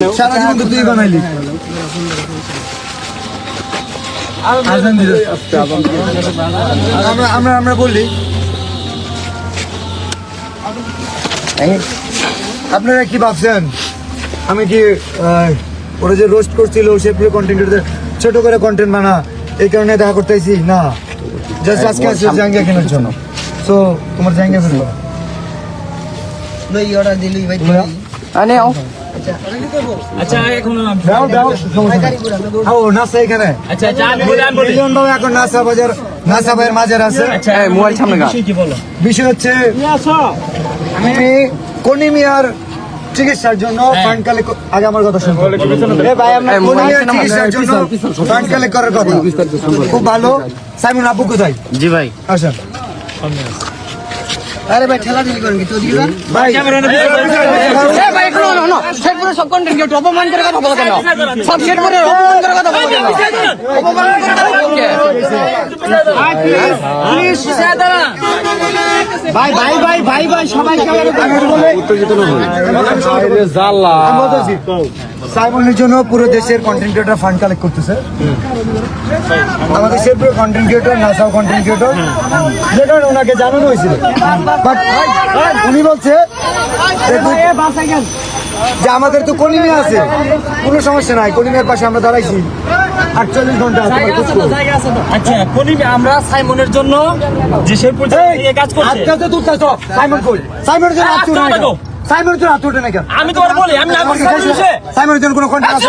সারা জীবন তো তুই বানাইলি। আমরা আমরা আমরা বললি আপনারা কি ভাবছেন? আমি কি আহ, ওরা যে রোস্ট করছিল সে প্রিয় কন্টেন্ট ছোট করে কন্টেন্ট বানা এই কারণে দেখা করতেছি না। জাস্ট আজকে আসছে জাঙ্গা কেনার জন্য। সো তোমার জাঙ্গা ফেলব দিলি ভাই আনে আচ্ছা। এখন দাও দাও ও নাসা এখানে। আচ্ছা আচ্ছা আমি বলি আমি বলি এখন নাসা বাজার নাসা ভাইয়ের মাঝের আছে। আচ্ছা মোবাইল সামনে গা। কি বলো? বিষয় হচ্ছে আমি কনিমিয়ার চিকিৎসার জন্য ফান্ড কালেক্ট আগে আমার কথা শুনুন ভাই আমরা কনিমিয়ার চিকিৎসার জন্য ফান্ড কালেক্ট করার কথা। খুব ভালো। সাইমন আপু কোথায়? জি ভাই। আসেন। আরে ভাই ঠেলা দিলি করেন কি? তো দিবা? ভাই না না শেরপুরের সব কন্টেন্ট কেউ অপমান করে কথা বলো কেন সব শেরপুরের অপমান করে কথা বলো কেন অপমান করে কথা বলো? ভাই ভাই ভাই ভাই ভাই সবাই বলতেছি, সাইমনের জন্য পুরো দেশের কন্টেন্ট ক্রিয়েটর ফান্ড কালেক্ট করতেছে আমাদের শেরপুরের কন্টেন্ট ক্রিয়েটর নাসাও কন্টেন্ট ক্রিয়েটর যে কারণে ওনাকে জানানো হয়েছিল বাট উনি বলছে যে আমাদের তো কলিমে আছে। কোনো সমস্যা নাই কলিমের পাশে আমরা দাঁড়াইছি। আটচল্লিশ ঘণ্টা। আচ্ছা আমরা সাইমনের জন্য যে সেই এই কাজ করছে। আজকাল তো তুলতে সাইমন কই? সাইমনের জন্য হাত তুলে আজকাল সাইমনের জন্য হাত তুলতে না আমি তোমার বলি আমি না আমার সাইমনের জন্য কোনো আছে?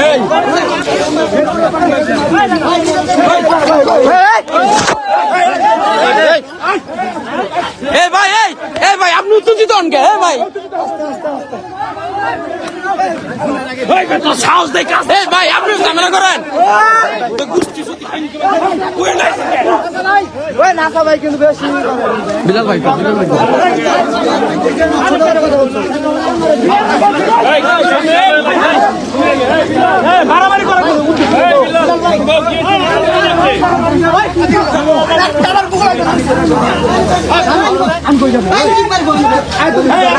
এই। ভাই এই এই ভাই আপনি উত্তেজিত হন কে? এই ভাই। সাহস দেখ এই ভাই আপনি ঝামেলা করেন। বিলাল ভাই বিলাল ভাই। মারামারি করা আরে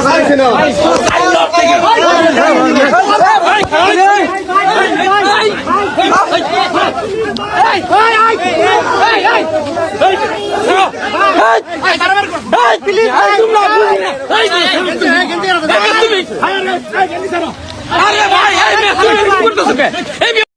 ভাই এই তুমি